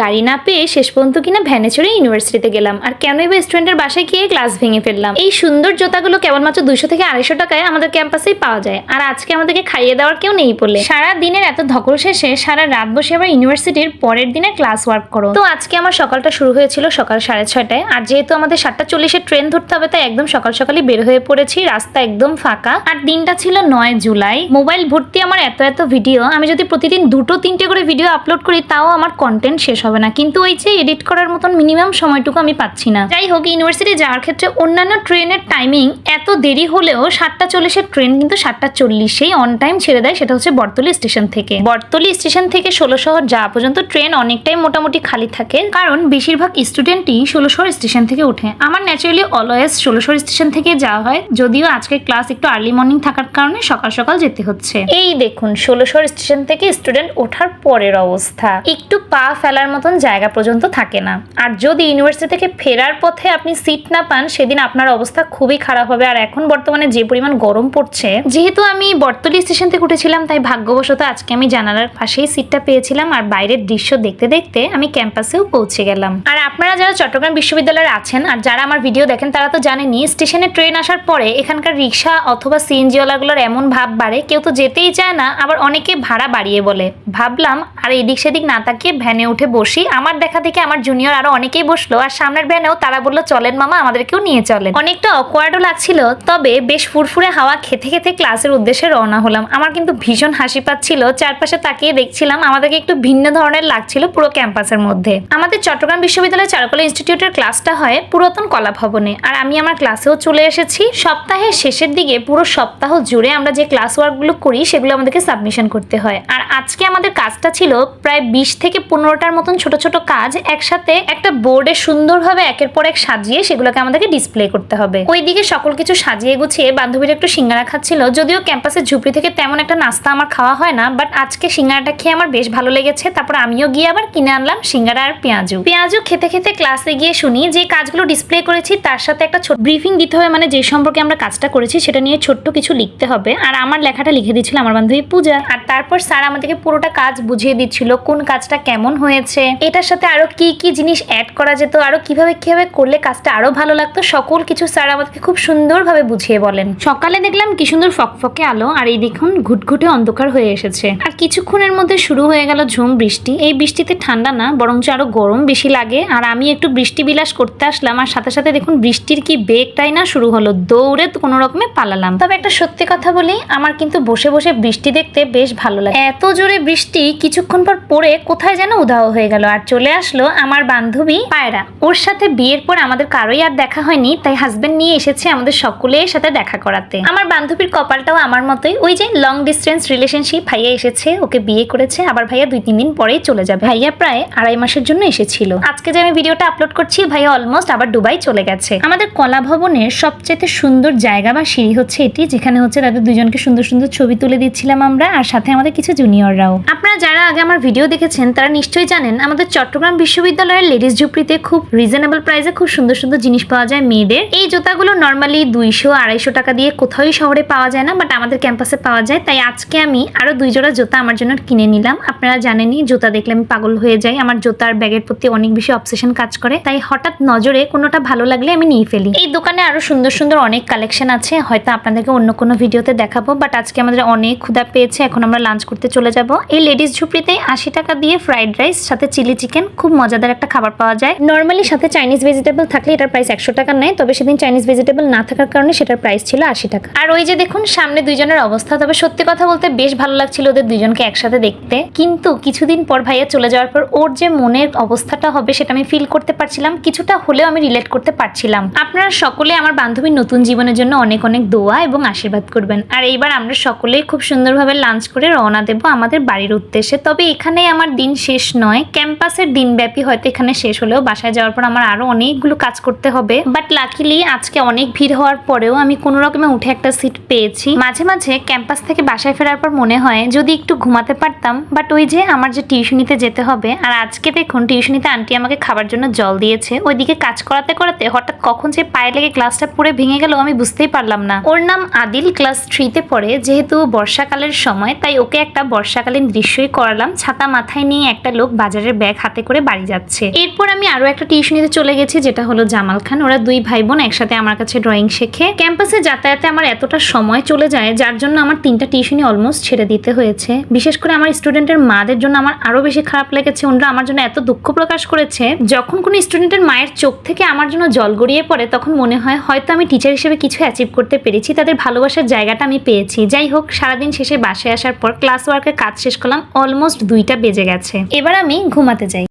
গাড়ি না পেয়ে শেষ পর্যন্ত কিনা ভ্যানে চড়ে ইউনিভার্সিটিতে গেলাম। আর কেনই বা স্টুডেন্টের বাসায় গিয়ে ক্লাস ভেঙে ফেললাম? এই সুন্দর জুতাগুলো কেবলমাত্র দুইশো থেকে আড়াইশো টাকায় আমাদের ক্যাম্পাসেই পাওয়া যায়। আর আজকে আমাদেরকে খাইয়ে দেওয়ার কেউ নেই বলে। সারা দিনের এত ধকল শেষে সারা রাত বসে আবার ইউনিভার্সিটির পরের দিনে ক্লাস ওয়ার্ক করো। তো আজকে আমার সকালটা শুরু হয়েছিল সকাল সাড়ে ছয়টায়। আর যেহেতু আমাদের সাতটা চল্লিশের ট্রেন ধরতে হবে, তাই একদম সকাল সকালই বের হয়ে পড়েছি। রাস্তা একদম ফাঁকা। আর দিনটা ছিল নয় জুলাই। মোবাইল ভর্তি আমার এত এত ভিডিও আমি যদি প্রতিদিন দুটো তিনটে করে ভিডিও আপলোড করি, তাও আমার কন্টেন্ট শেষ হবে না। কিন্তু ওই যে এডিট করার মতন মিনিমাম সময়টুকু আমি পাচ্ছি না। যাই হোক ইউনিভার্সিটি যাওয়ার ক্ষেত্রে অন্যান্য ট্রেনের টাইমিং এত দেরি হলেও সাতটা চল্লিশের ট্রেন কিন্তু সাতটা চল্লিশেই অন টাইম ছেড়ে দেয়, সেটা হচ্ছে বটতলি স্টেশন থেকে। বটতলি স্টেশন থেকে ষোলো শহর যাওয়া পর্যন্ত ট্রেন অনেকটাই মোটামুটি খালি থাকে, কারণ বেশিরভাগ স্টুডেন্টই ষোলো শহর স্টেশন থেকে ওঠে। আমার ন্যাচারালি অলওয়েজ ষোলো শহর স্টেশন থেকে যাওয়া হয়, যদিও আজকে ক্লাস একটু আর্লি মর্নিং থাকার কারণে সকাল সকাল যেতে হচ্ছে। এই দেখুন, ষোলো শহর স্টেশন থেকে স্টুডেন্ট ওঠার পরের অবস্থা। একটু পা ফেলার মতন জায়গা পর্যন্ত থাকে না। আর যদি ইউনিভার্সিটি থেকে ফেরার পথে আপনি সিট না পান, সেদিন আপনার অবস্থা খুবই খারাপ হবে। আর এখন বর্তমানে যে পরিমাণ গরম পড়ছে, যেহেতু আমি বটতলি স্টেশন থেকে উঠেছিলাম, তাই ভাগ্যবশত আজকে আমি জানালার পাশেই সিটটা পেয়েছিলাম। আর বাইরের দৃশ্য দেখতে দেখতে আমি ক্যাম্পাসেও পৌঁছে গেলাম। আর আপনারা যারা চট্টগ্রাম বিশ্ববিদ্যালয়ে আছেন, আর যারা আমার ভিডিও দেখেন, তারা তো জানেনই স্টেশনে ট্রেন আসার পরে এখানকার রিক্সা অথবা সিএনজিওয়ালাগুলোর এমন ভাব বাড়ে, কেউ তো যেতেই চায় না, আবার অনেকে ভাড়া বাড়িয়ে বলে। ভাবলাম আর এদিক সেদিক না তাকিয়ে ভ্যানে উঠে বসি। আমার দেখা থেকে আমার জুনিয়র আরও অনেকেই বসল, আর সামনের ভ্যানেও তারা বলল, চলেন মামা, আমাদেরকেও নিয়ে চলেন। অনেকটা অকওয়ার্ডও লাগছিল, তবে বেশ ফুরফুরে হাওয়া খেতে খেতে ক্লাসের উদ্দেশ্যে রওনা হলাম। আমার কিন্তু ভীষণ হাসি পাচ্ছিল, চারপাশে তাকিয়ে দেখছিলাম আমাদেরকে একটু ভিন্ন ধরনের লাগছিল পুরো ক্যাম্পাসের মধ্যে। আমাদের চট্টগ্রাম বিশ্ববিদ্যালয় চারুকলা ইনস্টিটিউটের ক্লাসটা হয় পুরাতন কলা ভবনে আর আমি আমার ক্লাসেও চলে এসেছি। সপ্তাহের শেষের দিকে পুরো সপ্তাহ জুড়ে আমরা যে ক্লাস ওয়ার্কগুলো করি, সেগুলো আমাদেরকে সাবমিশন করতে হয়। আর আজকে আমাদের কাজটা ছিল প্রায় বিশ থেকে পনেরোটার মতন ছোট ছোট কাজ একসাথে একটা বোর্ডে সুন্দরভাবে একের পর এক সাজিয়ে সেগুলোকে আমাদেরকে ডিসপ্লে করতে হবে। ওইদিকে সকল কিছু সাজিয়ে গুছিয়ে বান্ধবীরা একটু সিঙ্গারা খাচ্ছিল, যদিও ক্যাম্পাসের ঝুপড়ি থেকে তেমন একটা নাস্তা আমার খাওয়া হয় না বাট আজকে সিঙ্গারাটা খেয়ে আমার বেশ ভালো লেগেছে। তারপর আমিও গিয়ে আবার কিনে আনলাম সিঙ্গারা আর পেঁয়াজু পেঁয়াজু খেতে খেতে ক্লাসে গিয়ে শুনি যে কাজগুলো ডিসপ্লে করেছি, তার সাথে একটা ছোট ব্রিফিং দিতে হবে মানে যে সম্পর্কে আমরা কাজটা করেছি সেটা নিয়ে ছোট্ট কিছু লিখতে হবে। আর আমার লেখাটা লিখে দিচ্ছিল আমার বান্ধবী পূজা। আর তারপর স্যার আমাদেরকে পুরোটা কাজ বুঝিয়ে দিচ্ছিল, কোন কাজটা কেমন হয়েছে, এটার সাথে আরও কি কি জিনিস অ্যাড করা যেত, আরও কীভাবে কীভাবে করলে কাজটা আরও ভালো লাগতো, সকল কিছু স্যার আমাদেরকে খুব সুন্দরভাবে বুঝিয়ে বলেন। সকালে দেখলাম কি সুন্দর ফকফকে আলো, আর এই দেখুন ঘুটঘুটে অন্ধকার হয়ে এসেছে। আর কিছুক্ষণের মধ্যে শুরু হয়ে গেল ঝুম বৃষ্টি। এই বৃষ্টিতে ঠান্ডা না, বরঞ্চ আরও গরম বেশি লাগে। আর আমি একটু বৃষ্টি বিলাস করতে আসলাম, আর সাথে সাথে দেখুন বৃষ্টির কি বেগটাই না শুরু হলো, দৌড়ে কোনো রকমে পালালাম। তবে একটা সত্যি কথা বলি, আমার কিন্তু বসে বসে বৃষ্টি দেখতে বেশ ভালো লাগে। এত জোরে বৃষ্টি কিছুক্ষণ পর পরে কোথায় যেন উধাও হয়ে গেল আর চলে আসলো আমার বান্ধবী পায়রা। ওর সাথে বিয়ের পর আমাদের কারোই আর দেখা হয়নি, তাই হাজবেন্ড নিয়ে এসেছে আমাদের সকলের সাথে দেখা করাতে। আমার বান্ধবীর কপালটাও আমার মতোই, ওই যে লং ডিস্টেন্স রিলেশনশিপ ভাইয়া এসেছে, ওকে বিয়ে করেছে, আবার ভাইয়া দুই তিন দিন পরেই চলে যাবে। ভাইয়া প্রায় আড়াই মাসের জন্য এসেছিল। আজকে যে আমি ভিডিওটা আপলোড করছি, ভাইয়া অলমোস্ট আবার দুবাই চলে গেছে। আমাদের কলা ভবনের সবচেয়ে সুন্দর জায়গা বা সিঁড়ি হচ্ছে এটি, যেখানে হচ্ছে তাদের দুজনকে সুন্দর সুন্দর ছবি তুলে দিচ্ছিলাম আমরা, আর সাথে আমাদের কিছু জুনিয়ররাও আপনারা যারা আগে আমার ভিডিও দেখেছেন, তারা নিশ্চয়ই জানেন, আমাদের চট্টগ্রাম বিশ্ববিদ্যালয়ের লেডিস ঝুপড়িতে খুব রিজনেবল প্রাইসে খুব সুন্দর সুন্দর জিনিস পাওয়া যায় মেয়েদের। এই জুতাগুলো নর্মালি দুইশো, আড়াইশো টাকা দিয়ে কোথাও শহরে পাওয়া যায় না বাট আমাদের ক্যাম্পাসে পাওয়া যায়। তাই আজকে আমি আরও দুই জোড়া জুতা আমার জন্য কিনে নিলাম। আপনারা জানেনই, জুতা দেখলে আমি পাগল হয়ে যাই। আমার জুতার ব্যাগের প্রতি অনেক বেশি অবসেশন কাজ করে। তাই হঠাৎ নজরে কোনোটা ভালো লাগলে আমি নিয়ে ফেলি। এই দোকানে আরও সুন্দর সুন্দর অনেক কালেকশন আছে। হয়তো আপনাদেরকে অন্য কোনো ভিডিওতে দেখাবো বাট আজকে আমাদের অনেক ক্ষুধা পেয়েছে। এখন আমরা লাঞ্চ করতে চলে যাব। এই লেডিস ঝুপড়িতে আশি টাকা দিয়ে ফ্রাইড রাইস, সাথে চিলি চিকেন, খুব মজাদার একটা খাবার পাওয়া যায়। নর্মালি সাথে চাইনিজ ভেজিটেবল থাকলে এটার প্রাইস একশো টাকা নেয়, তবে সেদিন চাইনিজ ভেজিটেবল না থাকার কারণে সেটার প্রাইস ছিল আশি টাকা। আর ওই যে দেখুন, সামনে দুইজনের অবস্থা, তবে সত্যি কথা বলতে বেশ ভালো লাগছিল ওদের দুজনকে একসাথে দেখতে। কিন্তু কিছুদিন পর ভাইয়া চলে যাওয়ার পর ওর যে মনের অবস্থাটা হবে সেটা আমি ফিল করতে পারছিলাম, কিছুটা হলেও আমি রিলেট করতে পারছিলাম। আপনারা সকলে আমার বান্ধবীর নতুন জীবনের জন্য অনেক অনেক দোয়া এবং আশীর্বাদ করবেন। আর এইবার আমরা সকলেই খুব সুন্দরভাবে লাঞ্চ করে রওনা দেব আমাদের বাড়ির উদ্দেশ্যে। তবে এখানেই আমার দিন শেষ নয়। ক্যাম্পাসের দিনব্যাপী হয়তো এখানে শেষ হলেও বাসায় যাওয়ার পর আমার আরও অনেকগুলো কাজ করতে হবে। বাট লাকিলি আজকে অনেক ভিড় হওয়ার পরেও আমি কোনো রকমে উঠে একটা সিট পেয়েছি। মাঝে মাঝে ক্যাম্পাস থেকে বাসায় ফেরার পর মনে হয় যদি একটু ঘুমাতে পারতাম। বাট ওই যে আমার যে টিউশনিতে যেতে হবে, আর আজকে দেখুন টিউশনিতে আন্টি আমাকে খাবার জন্য জল দিয়েছে। ওইদিকে কাজ করাতে করাতে হঠাৎ কখন যে পায়ে লেগে গ্লাসটা পুরো ভেঙে গেল আমি বুঝতেই পারলাম না। ওর নাম আদিল ক্লাস থ্রিতে পড়ে। যেহেতু বর্ষাকালের সময়, তাই ওকে একটা বর্ষাকালীন দৃশ্যই করালাম, ছাতা মাথায় নিয়ে একটা লোক বাজারের ব্যাগ হাতে করে বাড়ি যাচ্ছে। এরপর আমি আরও একটা টিউশনিতে চলে গেছি, যেটা হলো জামাল খান। ওরা দুই ভাই বোন একসাথে আমার কাছে ড্রয়িং শেখে। ক্যাম্পাসে যাতায়াতে আমার এতটা সময় চলে যায়, যার জন্য আমার তিনটা টিউশনি অলমোস্ট ছেড়ে দিতে হয়েছে। বিশেষ করে আমার স্টুডেন্টের মাদের জন্য আমার আরও বেশি খারাপ লেগেছে। ওনারা আমার জন্য এত দুঃখ প্রকাশ করেছে। যখন কোনো স্টুডেন্টের মায়ের চোখ থেকে আমার জন্য জল গড়িয়ে পড়ে, তখন মনে হয়, হয়তো আমি টিচার হিসেবে কিছু অ্যাচিভ করতে পেরেছি। তাদের ভালোবাসার জায়গাটা আমি পেয়েছি। যাই হোক, সারাদিন শেষে বাসায় আসার পর ক্লাস ওয়ার্কের কাজ শেষ করলাম। অলমোস্ট দুইটা বেজে গেছে। এবার আমি ঘুমাতে যাই।